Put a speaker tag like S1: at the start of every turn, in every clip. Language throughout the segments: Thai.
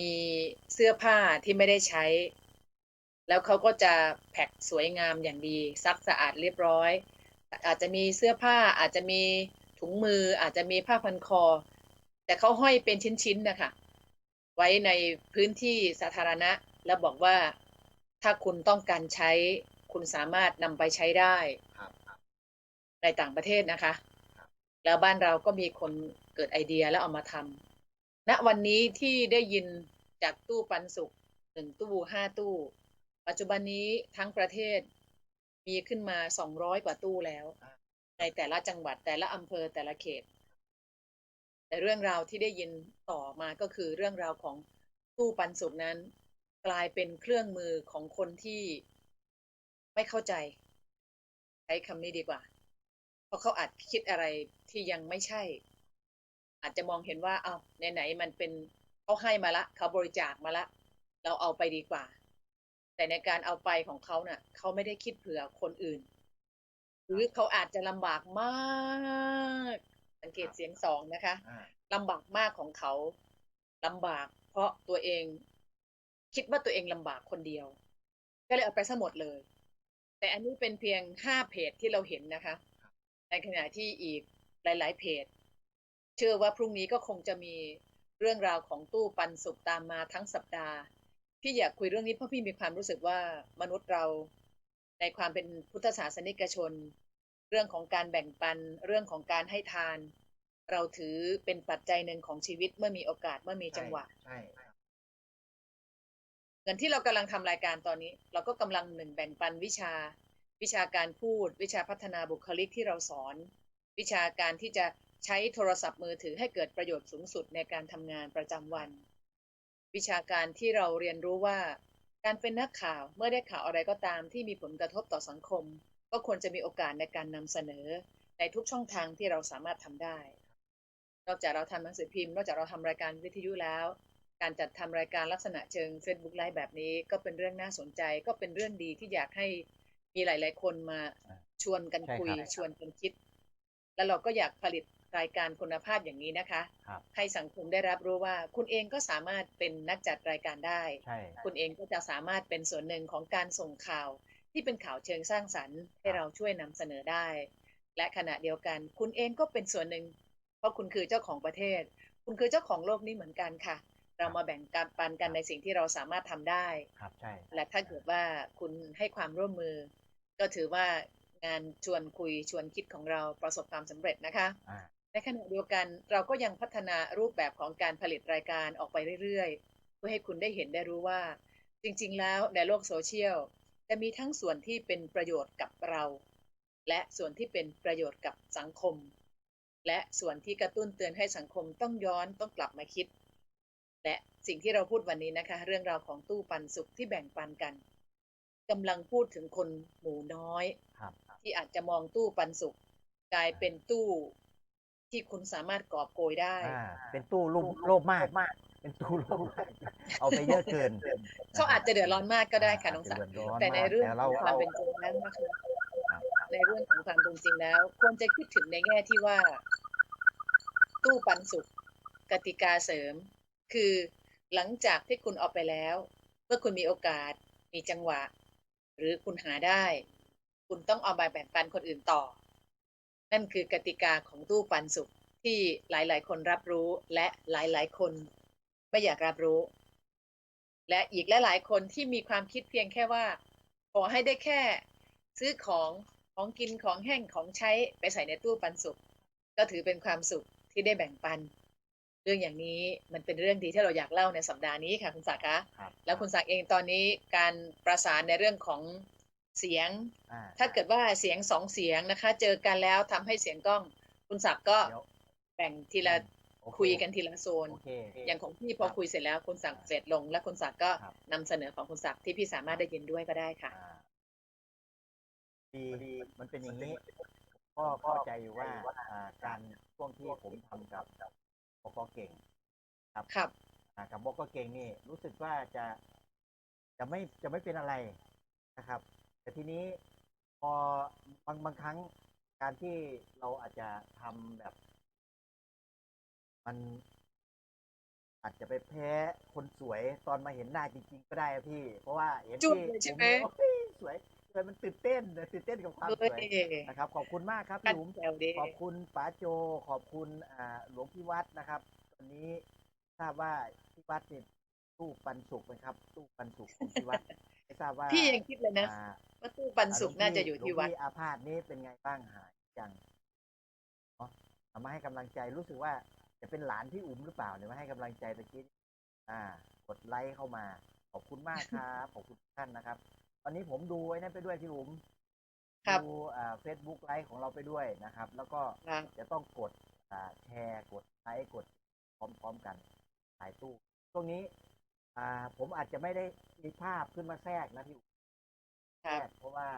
S1: มีเสื้อผ้าที่ไม่ได้ใช้ แล้วเขาก็จะแพ็คสวยงามอย่างดีซักสะอาดเรียบร้อย อาจจะมีเสื้อผ้าอาจจะมีถุงมืออาจจะมีผ้าพันคอ แต่เขาห้อยเป็นชิ้นๆนะคะไว้ในพื้นที่สาธารณะ แล้วบอกว่าถ้าคุณต้องการใช้คุณสามารถนำไปใช้ได้
S2: ครับครับ
S1: ในต่างประเทศนะคะ
S2: ครับ
S1: แล้วบ้านเราก็มีคนเกิดไอเดียแล้วเอามาทำ ณวันนี้ที่ได้ยินจากตู้ปันสุกหนึ่งตู้ห้าตู้ ปัจจุบันนี้ทั้งประเทศมีขึ้นมาสองร้อยกว่าตู้แล้ว ในแต่ละจังหวัดแต่ละอำเภอแต่ละเขต แต่เรื่องราวที่ได้ยินต่อมาก็คือเรื่องราวของตู้ปันสุกนั้น กลายเป็นเครื่องมือของคนที่ไม่เข้าใจ ใช้คำนี้ดีกว่า เพราะเขาอาจคิดอะไรที่ยังไม่ใช่ อาจจะมองเห็นว่าเอาไหนๆมันเป็นเขาให้มาละเขาบริจาคมาละ เราเอาไปดีกว่า แต่ในการเอาไปของเขาเน่ะเขาไม่ได้คิดเผื่อคนอื่น หรือเขาอาจจะลำบากมากสังเกตเสียงสองนะคะ
S2: อ่า
S1: ลำบากมากของเขาลำบาก เพราะตัวเอง คิดว่าตัวเองลำบากคนเดียว ก็เลยเอาไปซะหมดเลย แต่อันนี้เป็นเพียงห้าเพจที่เราเห็นนะคะ ในขณะที่อีกหลาย ๆ เพจ เชื่อว่าพรุ่งนี้ก็คงจะมีเรื่องราวของตู้ปันสุขตามมาทั้งสัปดาห์ พี่อยากคุยเรื่องนี้เพราะพี่มีความรู้สึกว่ามนุษย์เราในความเป็นพุทธศาสนิกชน เรื่องของการแบ่งปันเรื่องของการให้ทาน เราถือเป็นปัจจัยหนึ่งของชีวิตเมื่อมีโอกาสเมื่อมีจังหวะ
S2: ใช่
S1: เหมือนที่เรากำลังทำรายการตอนนี้ เราก็กำลังหนึ่งแบ่งปันวิชา วิชาการพูด วิชาพัฒนาบุคลิกที่เราสอน วิชาการที่จะ ใช้โทรศัพท์มือถือให้เกิดประโยชน์สูงสุดในการทำงานประจำวัน วิชาการที่เราเรียนรู้ว่า การเป็นนักข่าวเมื่อได้ข่าวอะไรก็ตามที่มีผลกระทบต่อสังคม ก็ควรจะมีโอกาสในการนำเสนอ ในทุกช่องทางที่เราสามารถทำได้ นอกจากเราทำหนังสือพิมพ์ นอกจากเราทำรายการวิทยุแล้ว การจัดทำรายการลักษณะเชิง Facebook Live แบบนี้ ก็เป็นเรื่องน่าสนใจ ก็เป็นเรื่องดีที่อยากให้มีหลาย ๆ คนมาชวนกัน
S3: ใช่
S1: คุย
S3: ครับ
S1: ชวนกันคิด แล้วเราก็อยากผลิตรายการคุณภาพอย่างนี้นะคะ
S3: ครับ
S1: ให้สังคมได้รับรู้ว่า คุณเองก็สามารถเป็นนักจัดรายการได้
S3: ใช่
S1: คุณเองก็จะสามารถเป็นส่วนหนึ่งของการส่งข่าว ที่เป็นข่าวเชิงสร้างสรรค์ ให้เราช่วยนำเสนอได้ และขณะเดียวกัน คุณเองก็เป็นส่วนหนึ่ง เพราะคุณคือเจ้าของประเทศ คุณคือเจ้าของโลกนี้เหมือนกันค่ะ เรามาแบ่งกันปันกันในสิ่งที่เราสามารถทำได้
S3: ครับใช่
S1: และถ้าเกิดว่าคุณให้ความร่วมมือ ก็ถือว่า งานชวนคุยชวนคิดของเราประสบความสำเร็จนะคะ
S3: อ่า
S1: ในขณะเดียวกันเราก็ยังพัฒนารูปแบบของการผลิตรายการออกไปเรื่อยๆ เพื่อให้คุณได้เห็นได้รู้ว่า จริงๆ แล้วในโลกโซเชียลจะมีทั้งส่วนที่เป็นประโยชน์กับเรา และส่วนที่เป็นประโยชน์กับสังคม และส่วนที่กระตุ้นเตือนให้สังคมต้องย้อนต้องกลับมาคิด และสิ่งที่เราพูดวันนี้นะคะ เรื่องราวของตู้ปันสุขที่แบ่งปันกันกำลังพูดถึงคนหมู่น้อย
S3: ครับ
S1: ที่อาจจะมองตู้ปันสุขกลายเป็นตู้ที่คุณสามารถกอบโกยได้
S3: อ่าเป็นตู้โลภโลภมากมาก เป็นตู้โลภมากเอาไปเยอะเกิน
S1: เขาอาจจะเดือดร้อนมากก็ได้ค่ะน้องสักา
S3: จจเดืดร้อน
S1: แต่ใน
S3: มาก
S1: เรื่อง
S3: แต่
S1: ข
S3: เรา
S1: องความ
S3: เอา
S1: เป็นจริงแล้วนะคะ
S3: ครับ
S1: ในเรื่องของความเป็นจริงแล้ว ควรจะคิดถึงในแง่ที่ว่า ตู้ปันสุขกติกาเสริม คือหลังจากที่คุณเอาไปแล้ว เมื่อคุณมีโอกาสมีจังหวะ หรือคุณหาได้ คุณต้องเอาไปแบ่งปันคนอื่นต่อ นั่นคือกติกาของตู้ปันสุขที่หลาย ๆ คนรับรู้และหลาย ๆ คนไม่อยากรับรู้ และอีกหลาย ๆ คนที่มีความคิดเพียงแค่ว่า ขอให้ได้แค่ซื้อของของกินของแห้งของใช้ไปใส่ในตู้ปันสุข ก็ถือเป็นความสุขที่ได้แบ่งปัน เรื่องอย่างนี้มันเป็นเรื่องดีที่เราอยากเล่าในสัปดาห์นี้ค่ะคุณศักดิ์คะ
S3: ครับ
S1: แล้วคุณศักดิ์เองตอนนี้การประสานในเรื่องของ เสียง
S3: อ่า
S1: ถ้าเกิดว่าเสียงสองเสียงนะคะ เจอกันแล้วทำให้เสียงกล้องคุณศักดิ์ก็
S3: เดี๋ยว
S1: แบ่งทีละ
S3: โอเคุ
S1: ยกันทีละโซน
S3: โอเค
S1: อย่างของพี่พอคุยเสร็จแล้วคุณศักดิ์เสร็จลง และคุณศักดิ์ก็
S3: ครับ
S1: นำเสนอของคุณศักดิ์ที่พี่สามารถได้ยินด้วยก็ได้ค่ะ
S3: อ่าดีมันเป็นอย่างนี้ก็เข้าใจอยู่ว่าอ่าการช่วงที่ผมทำกับปกเก่ง
S1: ครับ
S3: อ่ากับบอกเก่งนี่รู้สึกว่าจะจะไม่จะไม่เป็นอะไรนะครับ แต่ทีนี้พอบางบางครั้งการที่เราอาจจะทำแบบ มันอาจจะไปแพ้คนสวยตอนมาเห็นหน้าจริง ๆ ก็ได้อะพี่ เพราะว่าเห็น
S1: จุ๊บ
S3: พี่
S1: เลยใช่ไหม
S3: ผมโอ้ยสวยสวยมันตื่นเต้นเลยตื่นเต้นกับความ
S1: เฮ้
S3: สวย
S1: ย
S3: นะครับ ขอบคุณมากครับ
S1: กัน
S3: พี่อุ๋ม
S1: แซวดี
S3: ขอบคุณป๋าโจ ขอบคุณอ่าหลวงพี่วัดนะครับวันนี้ทราบว่าที่วัดเนี่ยตู้ปันสุกนะครับ ตู้ปันสุกของที่วัด ไม่ทราบว่า
S1: พี่ยังคิดเลยนะ
S3: อ่า
S1: ว่าตู้ปันสุกน่าจะอยู่ที่วัด
S3: หลวงพี่อาพาธนี่เป็นไงบ้างหายยังเนาะเอามาให้กำลังใจรู้สึกว่า จะเป็นหลานพี่อุ๋มหรือเปล่าเนี่ยมาให้กำลังใจตะกี้อ่า กดไลค์เข้ามา ขอบคุณมากครับขอบคุณทุกท่านนะครับ ตอนนี้ผมดูไอ้นั่นไปด้วยพี่อุ๋ม
S1: ครับ
S3: ดูอ่าเฟซบุ๊กไลฟ์ของเราไปด้วยนะครับ แล้วก็
S1: ครับ
S3: จะต้องกดอ่าแชร์กดไลค์กดพร้อมๆกันถ่ายตู้ช่วงนี้ อ่า ผมอาจจะไม่ได้มีภาพขึ้นมาแทรกนะพี่อุ๋ม
S1: ค
S3: แท
S1: รั
S3: ร
S1: บ
S3: กเพราะว่า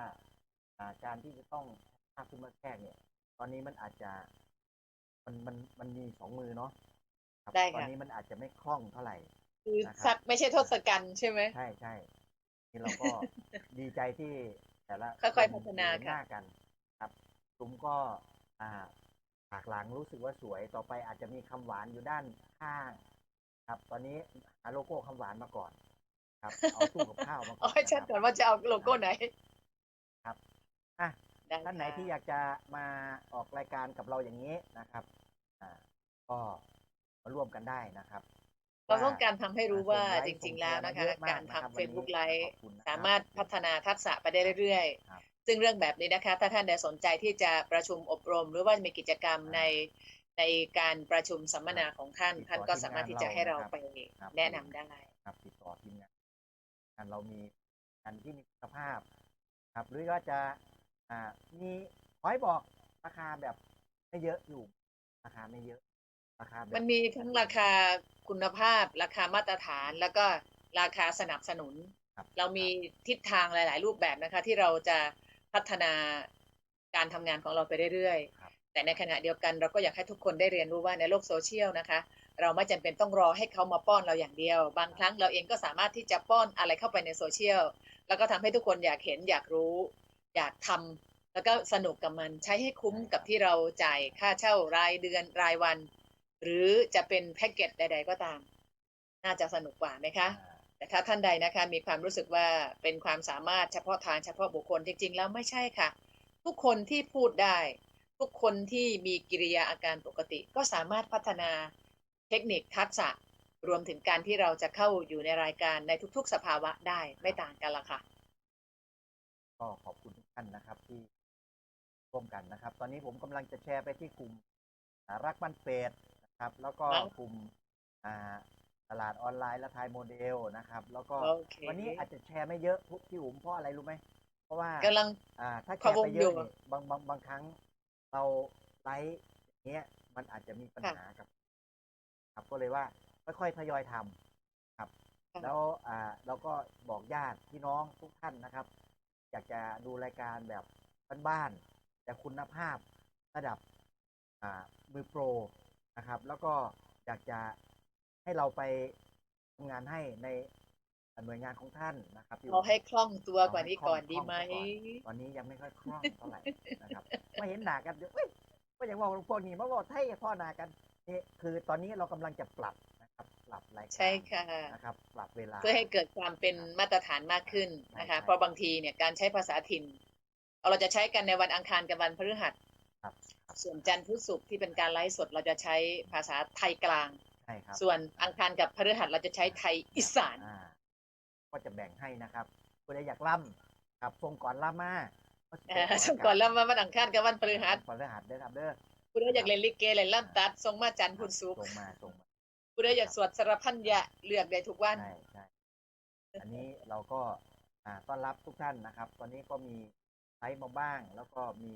S3: อ่าการที่จะต้องภาพขึ้นมาแทรกเนี่ย ตอนนี้มันอาจจะมันมันมันมีสองมือเนาะครับ
S1: ได้
S3: ตอน
S1: ค่ะ
S3: นี้มันอาจจะไม่คล่องเท่าไหร่
S1: คือ
S3: นะครับ
S1: สักไม่ใช่ทศกัณฐ์ใช่ไหม
S3: ใช่ใช่นี่เราก็ ดีใจที่แต่ละ
S1: ค่อยๆพัฒนา
S3: เห็หน้า
S1: ค่ะ
S3: กันครับตุ้มก็อ่าฉากหลังรู้สึกว่าสวยต่อไปอาจจะมีคำหวานอยู่ด้านข้าง ครับ ตอนนี้หาโลโก้คำหวานมาก่อน ครับ เอาตู้กับข้าวมาก่
S1: เอา
S3: อน
S1: ให้ชัด
S3: นะค
S1: ก่อ
S3: รับ
S1: นว่าจะเอาโลโก้ไหน
S3: อะ
S1: ได้
S3: ท่านไหน
S1: ค่ะ
S3: ที่อยากจะมาออกรายการกับเราอย่างนี้นะครับอ่าก็มาร่วมกันได้นะครับ
S1: เราต้องการทำให้รู้ว่า
S3: ส่งไลค์
S1: จริง ๆ แล้วนะคะ
S3: ส่งแชร์มาเยอะมาก
S1: การ
S3: นะครับ
S1: ทำ Facebook ไลฟ์
S3: ขอบคุณนะครับ
S1: สามารถพัฒนาทักษะไปได้เรื่อย
S3: ครับ
S1: ๆซึ่งเรื่องแบบนี้นะคะ ถ้าท่านใดสนใจที่จะประชุมอบรม หรือว่ามีกิจกรรมใน ในการประชุมสัมมนาของท่าน
S3: ติดต่อ
S1: ท่านก็สามารถที่จะให้เราไป
S3: ครับ
S1: แนะนำได้
S3: ครับติดต่อทีมงานงานเรามีงานที่มีคุณภาพ ครับ หรือว่าจะอ่ามีขอให้บอกราคาแบบไม่เยอะอยู่ ราคาไม่เยอะราคาแบบ
S1: มันมีทั้งราคาคุณภาพ ราคามาตรฐานแล้วก็ราคาสนับสนุน
S3: ครับ
S1: เรามีทิศทางหลาย ๆ รูปแบบนะคะ ที่เราจะพัฒนาการทำงานของเราไปเรื่อย
S3: ครับ
S1: ๆ แต่ในขณะเดียวกันเราก็อยากให้ทุกคนได้เรียนรู้ว่าในโลกโซเชียลนะคะ เราไม่จำเป็นต้องรอให้เขามาป้อนเราอย่างเดียว บางครั้งเราเองก็สามารถที่จะป้อนอะไรเข้าไปในโซเชียลแล้วก็ทำให้ทุกคนอยากเห็นอยากรู้ อยากทำแล้วก็สนุกกับมันใช้ให้คุ้มกับที่เราจ่ายค่าเช่ารายเดือนรายวัน หรือจะเป็นแพ็กเกจใด ๆ ก็ตาม น่าจะสนุกกว่าไหมคะแต่ถ้าท่านใดนะคะมีความรู้สึกว่าเป็นความสามารถเฉพาะทางเฉพาะบุคคลจริง ๆ แล้วไม่ใช่ค่ะ ทุกคนที่พูดได้ ทุกคนที่มีกิริยาอาการปกติ ก็สามารถพัฒนาเทคนิคทักษะรวมถึงการที่เราจะเข้าอยู่ในรายการในทุกๆ สภาวะได้ไม่ต่างกันละค่ะ
S3: ก็ขอบคุณทุกท่านนะครับที่ร่วมกันนะครับ ตอนนี้ผมกำลังจะแชร์ไปที่กลุ่มอ่ารักบ้านเป็ดนะครับ แล้วก็
S1: ครับ
S3: กลุ่มอ่าตลาดออนไลน์และไทยโมเดลนะครับ แล้วก็
S1: โอเค
S3: วันนี้อาจจะแชร์ไม่เยอะทุกพี่อุ๋มเพราะอะไรรู้ไหมเพราะว่า
S1: กำลัง
S3: อ่าถ้าแช
S1: พะ
S3: ร์
S1: วง
S3: ไปเย
S1: อยู่
S3: อะเนี่ยบางบางบางครั้ง เราไลฟ์อย่างเงี้ย มันอาจจะมีปัญ
S1: ค่ะ
S3: หากับ ครับก็เลยว่าค่อยๆทยอยทำครับ
S1: ค่ะ
S3: แล้วอ่าเราก็บอกญาติพี่น้องทุกท่านนะครับ อยากจะดูรายการแบบบ้านๆแต่คุณภาพระดับอ่ามือโปรนะครับ แล้วก็อยากจะให้เราไปทำงานให้ใน หน่วยงานของท่านนะครับพี่
S1: เอาให้คล่องตัว
S3: เอา
S1: กว่า
S3: ให้
S1: นี้
S3: คล่อง
S1: ก่อนดีไหม
S3: คล่องซะก่อนตอนนี้ยังไม่ค่อยคล่องเท่าไหร่นะครับมาเห็นหนากันเดี๋ยวเอ้ยก็อย่างว่าพวกนี้มาบอกไทยพ่อหนากันนี่คือตอนนี้เรากำลังจะปรับนะครับ ปรับรายการ
S1: ใช่ค่ะ
S3: นะครับ ปรับเวลา
S1: เพื่อให้เกิดความเป็นมาตรฐานมากขึ้นนะคะ
S3: ใช่
S1: เพราะบางทีเนี่ยการใช้ภาษาถิ่นเราจะใช้กันในวันอังคารกับวันพฤหัส
S3: ครับครับ
S1: ส่วนจันทร์พุธศุกร์ที่เป็นการไลฟ์สดเราจะใช้ภาษาไทยกลาง
S3: ใช่ครับ
S1: ส่วนอังคารกับพฤหัสเราจะใช้ไทยอีสาน
S3: อ่า ก็จะแบ่งให้นะครับคุณอยากล่ำครับส่งก่อนล่ำมาก็สิ
S1: เออส่งก่อนแล้วมาวันอังคารกับวันพฤหัส
S3: วันพฤหัสเด้อครับเด้อ
S1: ผู้ใดอยากเล่นลิเกเล่นล่ำตัดส่งมาจันทร์พุธศุกร์
S3: ส่งมาส่งมา
S1: ผู้ใดอยากสวดสารพันยะเลือกได้ทุกวัน
S3: ใช่ใช่อันนี้เราก็อ่าต้อนรับทุกท่านนะครับ ตอนนี้ก็มีไลฟ์มาบ้าง แล้วก็มี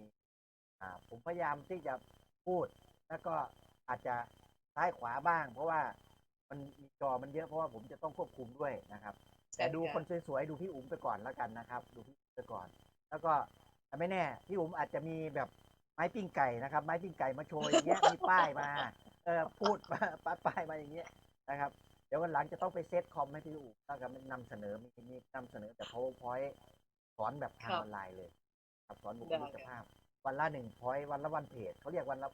S3: อ่าผมพยายามที่จะพูด แล้วก็อาจจะซ้ายขวาบ้าง เพราะว่ามันมีจอมันเยอะเพราะว่าผมจะต้องควบคุมด้วยนะครับ แต่ดูคนสวยๆดูพี่อุ๋มไปก่อนแล้วกันนะครับ ดูพี่อุ๋มไปก่อน แล้วก็ไม่แน่พี่อุ๋มอาจจะมีแบบไม้ปิ้งไก่นะครับ ไม้ปิ้งไก่มาโชว์อย่างเงี้ยมีป้ายมาเออพูดมาป้ายป้ายมาอย่างเงี้ยนะครับ เดี๋ยววันหลังจะต้องไปเซตคอมให้พี่อุ๋มแล้วก็นำเสนอมีมีนำเสนอแบบ powerpoint สอนแบบทาง
S1: ครับ
S3: ออนไลน์เลยครับสอนบุค
S1: ได้
S3: ลิกภาพ วันละหนึ่งพอยวันละวันเพจเขาเรียกวันละ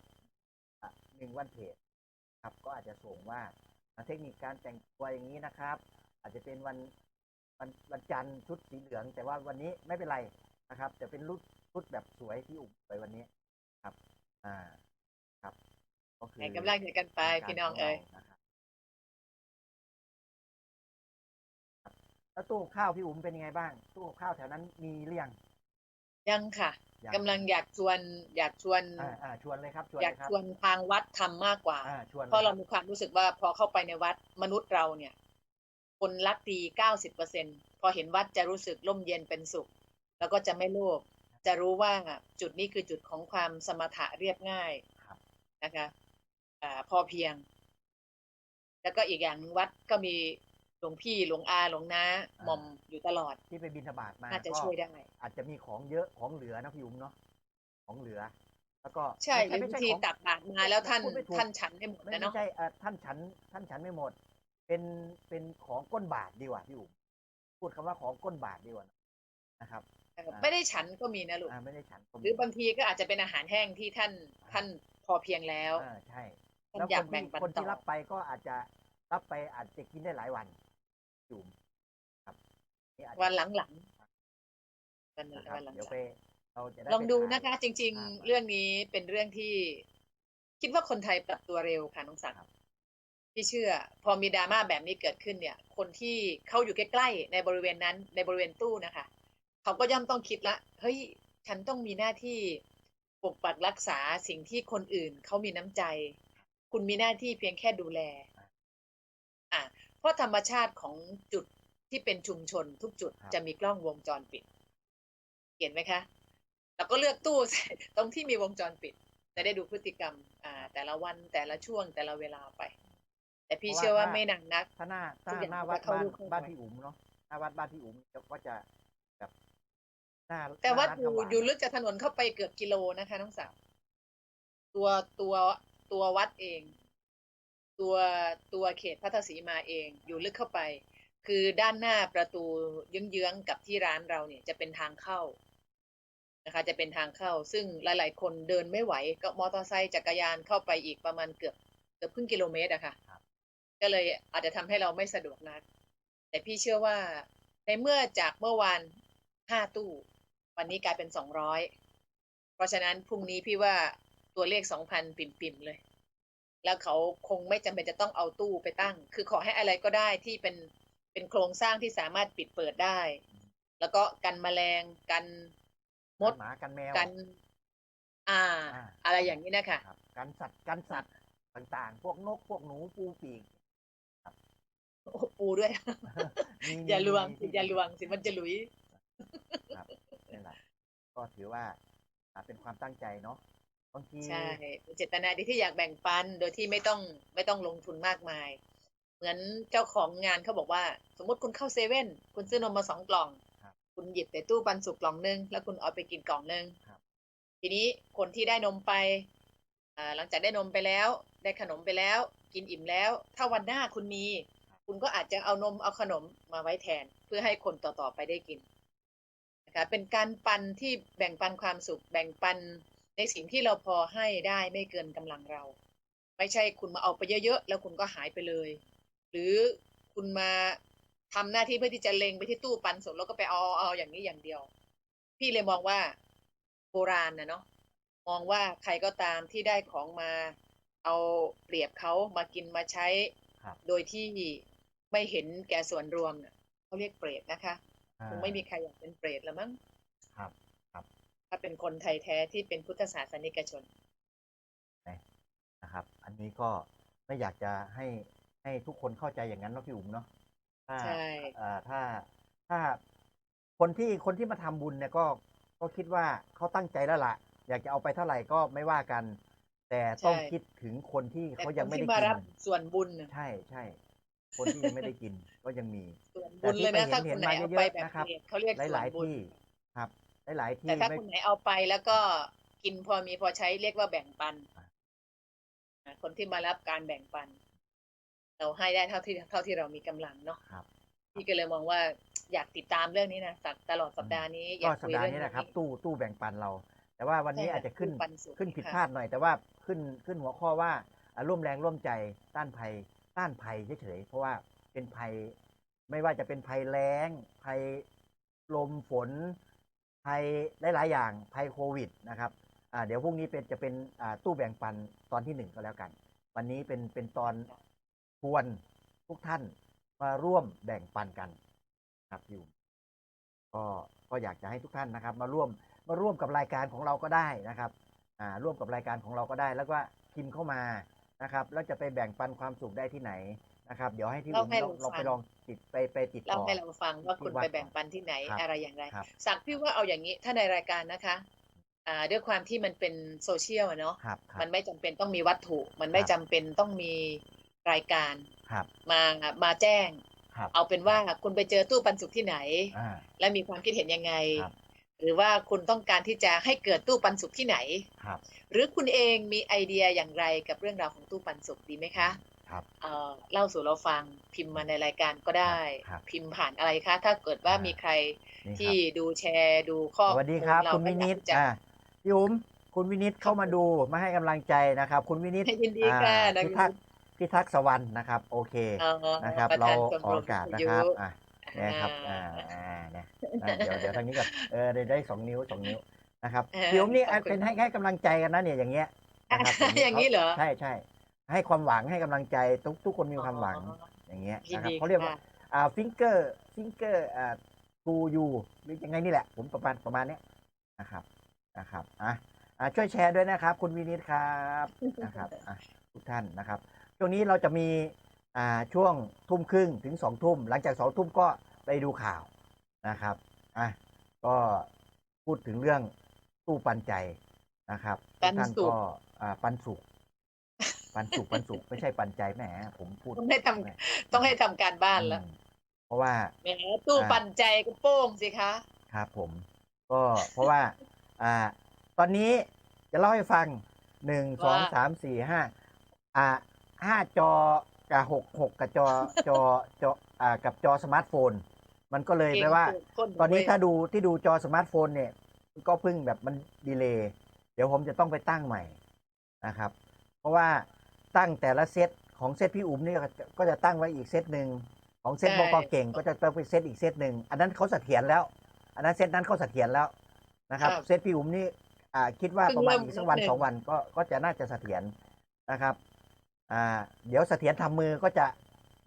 S3: อะหนึ่งวันเพจครับ ก็อาจจะส่งว่าเทคนิคการแต่งตัวอย่างนี้นะครับ อาจจะเป็นวัน วันวันจันทร์ชุดสีเหลือง แต่ว่าวันนี้ไม่เป็นไรนะครับจะเป็นรุดชุดแบบสวยที่อุ่มสวยวันนี้ครับ อ่าครับก็คือ
S1: ให้กำลังใจกันไปพี่น้องเอ๋ย
S3: นะครับครับแล้วตู้กับข้าวพี่อุ๋มเป็นยังไงบ้าง ตู้กับข้าวแถวนั้นมีหรือยัง
S1: ยังค่ะ
S3: ยัง
S1: กำลังอยากชวน อยากชวน
S3: อ่าอ่าชวนเลยครับชวน
S1: อยา
S3: เล
S1: ก
S3: ยครับ
S1: ชวนทางวัดทำมากกว่า
S3: อ่าชวนลย
S1: เพราะเรา
S3: คบ
S1: มีความรู้สึกว่าพอเข้าไปในวัดมนุษย์เราเนี่ย คนรักดีเก้าสิบเปอร์เซ็นพอเห็นวัดจะรู้สึกร่มเย็นเป็นสุข แล้วก็จะไม่โลภจะรู้ว่าจุดนี้คือจุดของความสมถะเรียบง่าย
S3: ครับ
S1: นะคะอ่าพอเพียง แล้วก็อีกอย่างหนึ่งวัดก็มีหลวงพี่หลวงอาหลวงน้าหม่อมอยู่ตลอด
S3: ที่ไปบินทบาทมา
S1: น่าจะ
S3: ก็
S1: ช่วยได้
S3: อาจจะมีของเยอะของเหลือนะพี่อุ๋มเนาะของเหลือ แล้วก็
S1: ใช่ห
S3: ไม่
S1: รือบาง
S3: ไม่
S1: ที
S3: ใช่ของ
S1: ตักบาตรมาแล้วท่าน
S3: พูดไม่ถูก
S1: ท่านฉันไม่หมด
S3: ไม่
S1: นะ
S3: ไม่
S1: เนาะ
S3: ใช่เอ่อท่านฉันท่านฉันไม่หมด เป็นเป็นของก้นบาทดีกว่าพี่อุ๋มพูดคำว่าของก้นบาทดีกว่านะครับ
S1: เออไม่ได้ฉันก็มีนะลูก
S3: อ่าไม่ได้ฉันก็มี
S1: หรือบางทีก็อาจจะเป็นอาหารแห้งที่ท่านท่านพอเพียงแล้ว
S3: อ่าใช่
S1: ท่าน
S3: แล้ว
S1: อยา
S3: ค
S1: ก
S3: น
S1: แบ่
S3: ที่
S1: งปัน
S3: คน
S1: ต่
S3: ที่
S1: อ
S3: รับไปก็อาจจะรับไปอาจจะกินได้หลายวันพี่อุ๋มครับนี่อาจจะ
S1: วันหลังๆวัน
S3: นะครับ
S1: วันหลัง
S3: เดี๋ยวไปเราจะได้
S1: ๆลองดู
S3: ไปถ่าย
S1: นะคะ จริง
S3: ภาพ
S1: ๆเรื่องนี้เป็นเรื่องที่ คิดว่าคนไทยปรับตัวเร็วค่ะน้องสักดิ์
S3: ครับ
S1: พี่เชื่อ พอมีดราม่าแบบนี้เกิดขึ้นเนี่ย คนที่เขาอยู่ใกล้ๆในบริเวณนั้นในบริเวณตู้นะคะเขาก็ย่อมต้องคิดละเฮ้ยฉันต้องมีหน้าที่ปกปักรักษาสิ่งที่คนอื่นเขามีน้ำใจ คุณมีหน้าที่เพียงแค่ดูแลอะเพราะธรรมชาติของจุดที่เป็นชุมชนทุกจุด
S3: ครับ
S1: จะมีกล้องวงจรปิด เห็นไหมคะ เราก็เลือกตู้ตรงที่มีวงจรปิด จะได้ดูพฤติกรรม อ่า แต่ละวันแต่ละช่วงแต่ละเวลาไป แต่พี่เชื่อว่าไม่นานนัก
S3: ถ้าหน้า
S1: ทุ
S3: ถ้าก
S1: อย่าง
S3: หน้า
S1: ก็
S3: วัด
S1: เข้า
S3: บ้าน
S1: รูปเข้า
S3: บ้าน
S1: รอย
S3: พี่อุ๋มเนาะหน้าวัดบ้านพี่อุ๋มก็จะแบบหน้า
S1: แต่ว่า
S3: หน้
S1: อยู่
S3: ร้นถวาย
S1: อยู่ลึกจากถนนเข้าไปเกือบกิโลนะคะน้องสาวตัวตัวตัววัดเอง ตัวตัวเขตพัทศรีมาเอง อยู่ลึกเข้าไป คือด้านหน้าประตูเยื้องๆกับที่ร้านเราเนี่ยจะเป็นทางเข้านะคะจะเป็นทางเข้า ซึ่งหลาย ๆ คนเดินไม่ไหว ก็มอเตอร์ไซค์จักรยานเข้าไปอีกประมาณเกือบเกือบครึ่งกิโลเมตรอะค่ะ ก็เลยอาจจะทำให้เราไม่สะดวกนัก แต่พี่เชื่อว่าในเมื่อจากเมื่อวานห้าตู้ วันนี้กลายเป็นสองร้อยเพราะฉะนั้นพรุ่งนี้พี่ว่าตัวเลขสองพันปิ่มๆเลย แล้วเขาคงไม่จำเป็นจะต้องเอาตู้ไปตั้ง คือขอให้อะไรก็ได้ที่เป็นเป็นโครงสร้างที่สามารถปิดเปิดได้ แล้วก็กันแมลงกันมด
S3: กันหมากันแมว
S1: กันอ่า
S3: อ่า
S1: อะไรอย่างนี้นะคะ
S3: ครับกันสัตว์กันสัตว์ต่างๆ พวกนกพวกหนูปูปีก
S1: โอ้ ปูด้วย
S3: มีมี
S1: อย่าลวง
S3: มี
S1: สิ
S3: ที่
S1: อย่าลวงสิมันจะหลุย
S3: ครับนี่แหละก็ถือว่าอ่าเป็นความตั้งใจเนาะบางที
S1: ใช่เป็นเจตนาดีที่อยากแบ่งปันโดยที่ไม่ต้องไม่ต้องลงทุนมากมาย เหมือนเจ้าของงานเขาบอกว่า สมมติคุณเข้าเซเว่นคุณซื้อนมมาสองกล่อง
S3: ครับ
S1: คุณหยิบแต่ตู้ปันสุกกล่องนึง แล้วคุณเอาไปกินกล่องนึง
S3: ครับ
S1: ทีนี้คนที่ได้นมไปอ่าหลังจากได้นมไปแล้ว ได้ขนมไปแล้ว กินอิ่มแล้ว ถ้าวันหน้าคุณมี คุณก็อาจจะเอานมเอาขนมมาไว้แทน เพื่อให้คนต่อๆไปได้กินนะคะเป็นการปันที่แบ่งปันความสุข แบ่งปันในสิ่งที่เราพอให้ได้ไม่เกินกำลังเรา ไม่ใช่คุณมาเอาไปเยอะๆแล้วคุณก็หายไปเลย หรือคุณมาทำหน้าที่เพื่อที่จะเล็งไปที่ตู้ปันสุกแล้วก็ไปเอาเอาอย่างนี้อย่างเดียว พี่เลยมองว่าโบราณนะเนาะมองว่าใครก็ตามที่ได้ของมาเอาเปรียบเขามากินมาใช้
S3: ครับ
S1: โดยที่ ไม่เห็นแก่ส่วนรวมเนี่ยเขาเรียกเปรตนะคะ
S3: อ่า
S1: คงไม่มีใครอยากเป็นเปรตแล้วมั้ง
S3: ครับ
S1: ถ้าเป็นคนไทยแท้ที่เป็นพุทธศาสนิกชน
S3: นะครับ อันนี้ก็ไม่อยากจะให้ให้ทุกคนเข้าใจอย่างนั้นเนาะพี่อุ๋มเนาะถ้า
S1: ใช่
S3: อ่าถ้าถ้าคนที่คนที่มาทำบุญเนี่ยก็ก็คิดว่าเขาตั้งใจแล้วล่ะ อยากจะเอาไปเท่าไหร่ก็ไม่ว่ากัน แต่ต้องคิดถึงคนที่
S1: แต่
S3: เขา
S1: ค
S3: ยัง
S1: น
S3: ไม่
S1: ที่
S3: ได้
S1: มา
S3: กิ
S1: รับ
S3: น
S1: ส่วนบุญน่ะ
S3: ใช่ใช่ คนที่ยังไม่ได้กินก็ยังมี
S1: ส่วน
S3: แต่
S1: บุญ
S3: ที่
S1: เลยนะ
S3: ไป
S1: ถ้า
S3: เห็
S1: คุ
S3: น
S1: ณไหน
S3: เห็น
S1: เอา
S3: มา
S1: ไป
S3: เยอะ
S1: แบบ
S3: ๆนะครับ
S1: เปรตเขาเรียก
S3: ห
S1: ส่ว
S3: ลานย
S1: บุ
S3: ๆ
S1: ญ
S3: ที่ครับ หลาย ๆ ที่
S1: แต่ถ้า
S3: ไม่
S1: คุณไหนเอาไปแล้วก็กินพอมีพอใช้เรียกว่าแบ่งปัน
S3: อ่า
S1: อ่าคนที่มารับการแบ่งปัน เราให้ได้เท่าที่เท่าที่เรามีกำลังเนาะ
S3: ครับ
S1: พี่ก็เลยมองว่าอยากติดตามเรื่องนี้นะสักตลอดสัปดาห์นี้อ
S3: ก็
S1: ยาก
S3: สัป
S1: คุย
S3: ดาห์
S1: เรื่อง
S3: นี้แหละครับ
S1: นี้
S3: ตู้ตู้แบ่งปันเรา แต่ว่าวันนี้
S1: ใช่ค่ะ
S3: อาจจะขึ้น
S1: ตู้ปันสุข
S3: ขึ้นผิด
S1: ค่ะ
S3: พลาดหน่อย แต่ว่าขึ้นขึ้นหัวข้อว่าอ่าร่วมแรงร่วมใจต้านภัยถ้า ต้านภัยเฉยๆเพราะว่าเป็นภัยไม่ว่าจะเป็นภัยแล้ง ภัยลมฝน ภัยหลาย ๆ อย่างภัยโควิดนะครับเดี๋ยวพรุ่งนี้เป็นจะเป็นตู้แบ่งปันตอนที่หนึ่งก็แล้วกัน วันนี้เป็นเป็นตอนชวนทุกท่านมาร่วมแบ่งปันกันครับอยู่ก็ก็อยากจะให้ทุกท่านนะครับ มาร่วมมาร่วมกับรายการของเราก็ได้นะครับอ่าร่วมกับรายการของเราก็ได้ แล้วก็พิมพ์เข้ามา นะครับแล้วจะไปแบ่งปันความสุขได้ที่ไหนนะครับ เดี๋ยวให้พี่
S1: เล่า
S3: อุ้ม
S1: ให้
S3: เรา
S1: เรา
S3: เราไป
S1: ฟัง
S3: ลองติดไปไปติด
S1: เล่า
S3: ต่อ
S1: ให้เราฟังว่าคุณ
S3: ที่วัด
S1: ไปแบ่งปันที่ไหน
S3: ครับ
S1: อะไรอย่างไร
S3: ครับ
S1: สักพี่ว่าเอาอย่างนี้ถ้าในรายการนะคะอ่าด้วยความที่มันเป็นโซเชียลอะเนาะ
S3: ครับครับ
S1: มันไม่จำเป็นต้องมีวัตถุ มันไม่
S3: ครับ
S1: จำเป็นต้องมีรายการ
S3: ครับ
S1: มามาแจ้ง
S3: ครับ
S1: เอาเป็นว่าคุณไปเจอตู้ปันสุขที่ไหน
S3: อ่า
S1: และมีความคิดเห็นยังไง
S3: ครับ
S1: หรือว่าคุณต้องการที่จะให้เกิดตู้ปันสุขที่ไหน
S3: ครับ
S1: หรือคุณเองมีไอเดียอย่างไรกับเรื่องราวของตู้ปันสุขดีไหมคะ
S3: ครับ
S1: เอ่อเล่าสู่เราฟังพิมพ์มาในรายการก็ได้
S3: ครับ
S1: พิมพ์ผ่านอะไรคะ ถ้าเกิดว่า
S3: อ่ามี
S1: มีใคร
S3: นี่
S1: ที่
S3: ครับ
S1: ดูแชร์ดูข้อ
S3: สวัสดีครับ
S1: มูลเรา
S3: คุณวินิต
S1: ก็อยากจะ
S3: อ่าพี่อุ้มคุณวินิตเข้ามาดูมาให้กำลังใจนะครับ คุณวินิต
S1: ยินดีค่ะ
S3: อ่า
S1: น้อง
S3: พิทักษ์พิทักษ์สวรรค์นะครับ โอเค
S1: เอ่อ
S3: นะครับ
S1: ประ
S3: เรา
S1: ธานชม
S3: ออก
S1: รม
S3: อากาศ
S1: วิท
S3: นะ
S1: ยุ
S3: ครับ อะเนี่ยครับอ่า
S1: อ่า
S3: อ่าเนี่ยอะเดี๋ยวเดี๋ยวทางนี้ก่อนเออได้ได้สองนิ้วสองนิ้วนะครับ
S1: เออ
S3: พี่อุ้มนี่
S1: ขอบคุณ
S3: เป็นให้ให้กำลังใจกันนะเนี่ยอย่างเงี้ยนะครับ
S1: อย่างนี้เหรอ
S3: ใช่ใช่ให้ความหวังให้กำลังใจทุกทุกคนมีความหวังอย่างเงี้ย
S1: ยิน
S3: นะครับ
S1: ดี
S3: เขาเรียกว่า
S1: ค่ะ
S3: อ่าฟิงเกอร์ฟิงเกอร์อ่าทูยูหรือยังไงนี่แหละ ผมประมาณประมาณเนี้ยนะครับนะครับอะอ่าช่วยแชร์ด้วยนะครับ คุณวินิตครับนะครับอะทุกท่านนะครับช่วงนี้เราจะมีอ่า ช่วงทุ่มครึ่งถึงสองทุ่ม หลังจากสองทุ่มก็ไปดูข่าวนะครับอะก็พูดถึงเรื่องตู้ปันใจนะครับทุกท่าน
S1: ปันสุข
S3: ก็อ่าปันสุขปันสุขปันสุขไม่ใช่ปันใจแหมผมพูด
S1: ต้องให้ทำ
S3: แหม
S1: ต้องให้ทำการบ้านแล้ว
S3: อืมเพราะว่า
S1: แหมตู้
S3: อ่า
S1: ปันใจก็โป้งสิคะ
S3: ครับผมก็เพราะว่าอ่า ตอนนี้จะเล่าให้ฟังหนึ่งสอง
S1: ว่า
S3: สามสี่ห้าอ่าห้าจอ กับหกหกกับจอจอจออ่ากับจอสมาร์ทโฟน มันก็เลยแปลว่า
S1: ก้
S3: ตอนนี้
S1: เว้ย
S3: ถ้าดูที่ดูจอสมาร์ทโฟนเนี่ยก็เพิ่งแบบมันดีเลย์เดี๋ยวผมจะต้องไปตั้งใหม่นะครับ เพราะว่าตั้งแต่ละเซตของเซตพี่อุ๋มนี่ก็จะก็จะตั้งไว้อีกเซตหนึ่งของเซต
S1: ใช่
S3: บกเก่งก็จะต้องไปเซตอีกเซตหนึ่งอันนั้นเขาเสถียรแล้ว อันนั้นเซตนั้นเขาเสถียรแล้วนะครับ
S1: ครับ
S3: เซตพี่อุ๋มนี่อ่าคิดว่า
S1: เพิ่
S3: ประ
S1: ง
S3: มาณ
S1: เริ่ม
S3: อีกสักวัน
S1: นิดนึง
S3: สองวันก็ก็จะน่าจะเสถียรนะครับ อ่า เดี๋ยวเสถียรทำมือก็จะ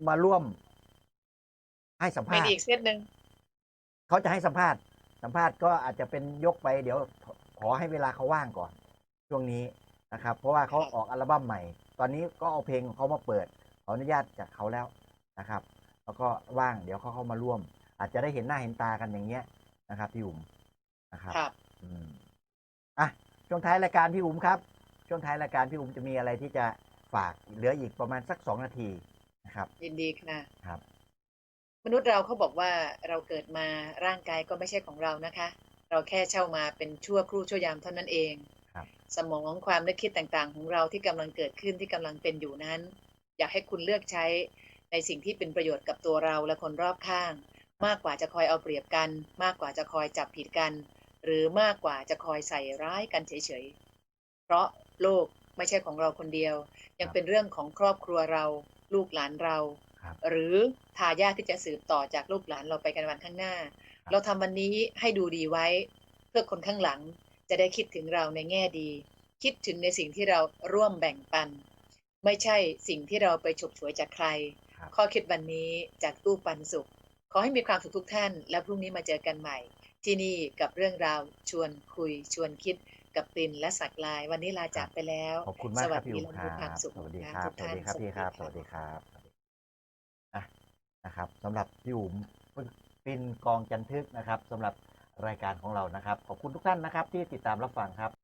S3: มาร่วม ให้สัม
S1: เป็น
S3: ภาษณ์
S1: อีกเซตหนึ่ง
S3: เขาจะให้สัมภาษณ์ สัมภาษณ์ก็อาจจะเป็นยกไป เดี๋ยวขอขอให้เวลาเขาว่างก่อน ช่วงนี้นะครับ เพราะว่าเขาออกอัลบั้มใหม่ ตอนนี้ก็เอาเพลงของเขามาเปิด ขออนุญาตจากเขาแล้วนะครับ แล้วก็ว่างเดี๋ยวเขาเข้ามาร่วม อาจจะได้เห็นหน้าเห็นตากันอย่างเงี้ยนะครับ พี่อุ๋มนะครับ
S1: ครับ
S3: อืมอะช่วงท้ายรายการพี่อุ๋มครับ ช่วงท้ายรายการพี่อุ๋มจะมีอะไรที่จะ ฝากเหลืออีกประมาณสักสองนาทีนะครับ
S1: ยินดีค่ะ
S3: ครับ
S1: มนุษย์เราเขาบอกว่าเราเกิดมาร่างกายก็ไม่ใช่ของเรานะคะ เราแค่เช่ามาเป็นชั่วครู่ชั่วยามเท่านั้นเอง
S3: ครับ
S1: สมองความนึกคิดต่างๆ ของเราที่กำลังเกิดขึ้นที่กำลังเป็นอยู่นั้น อยากให้คุณเลือกใช้ในสิ่งที่เป็นประโยชน์กับตัวเราและคนรอบข้าง มากกว่าจะคอยเอาเปรียบกัน มากกว่าจะคอยจับผิดกัน หรือมากกว่าจะคอยใส่ร้ายกันเฉยๆ เพราะโลก ไม่ใช่ของเราคนเดียว ยังเป็นเรื่องของครอบครัวเรา ลูกหลานเรา
S3: ครับ
S1: หรือทายาทที่จะสืบต่อจากลูกหลานเราไปกันวันข้างหน้า
S3: ครับ
S1: เราทำวันนี้ให้ดูดีไว้ เพื่อคนข้างหลังจะได้คิดถึงเราในแง่ดี คิดถึงในสิ่งที่เราร่วมแบ่งปัน ไม่ใช่สิ่งที่เราไปฉกฉวยจากใคร
S3: ครับ
S1: ข้อคิดวันนี้จากตู้ปันสุข ขอให้มีความสุขทุกท่าน และพรุ่งนี้มาเจอกันใหม่ ที่นี่กับเรื่องราวชวนคุยชวนคิด กับปินและสักลาย วันนี้ลาจากไปแล้ว
S3: ขอบคุณมาก
S1: ส
S3: ค
S1: วั
S3: รั
S1: ส
S3: บพี่
S1: ดี
S3: อุ๋ม
S1: และ
S3: ค
S1: มี
S3: รั
S1: ความ
S3: บ
S1: สุข
S3: สวัสดี
S1: นะครับทุก
S3: สวัส
S1: ท่าน
S3: ดีครับพี่ครับ สวัสดีครับอะนะครับสำหรับพี่อุ๋มปินกองจันทึกนะครับสำหรับรายการของเรานะครับ ขอบคุณทุกท่านนะครับที่ติดตามรับฟังครับ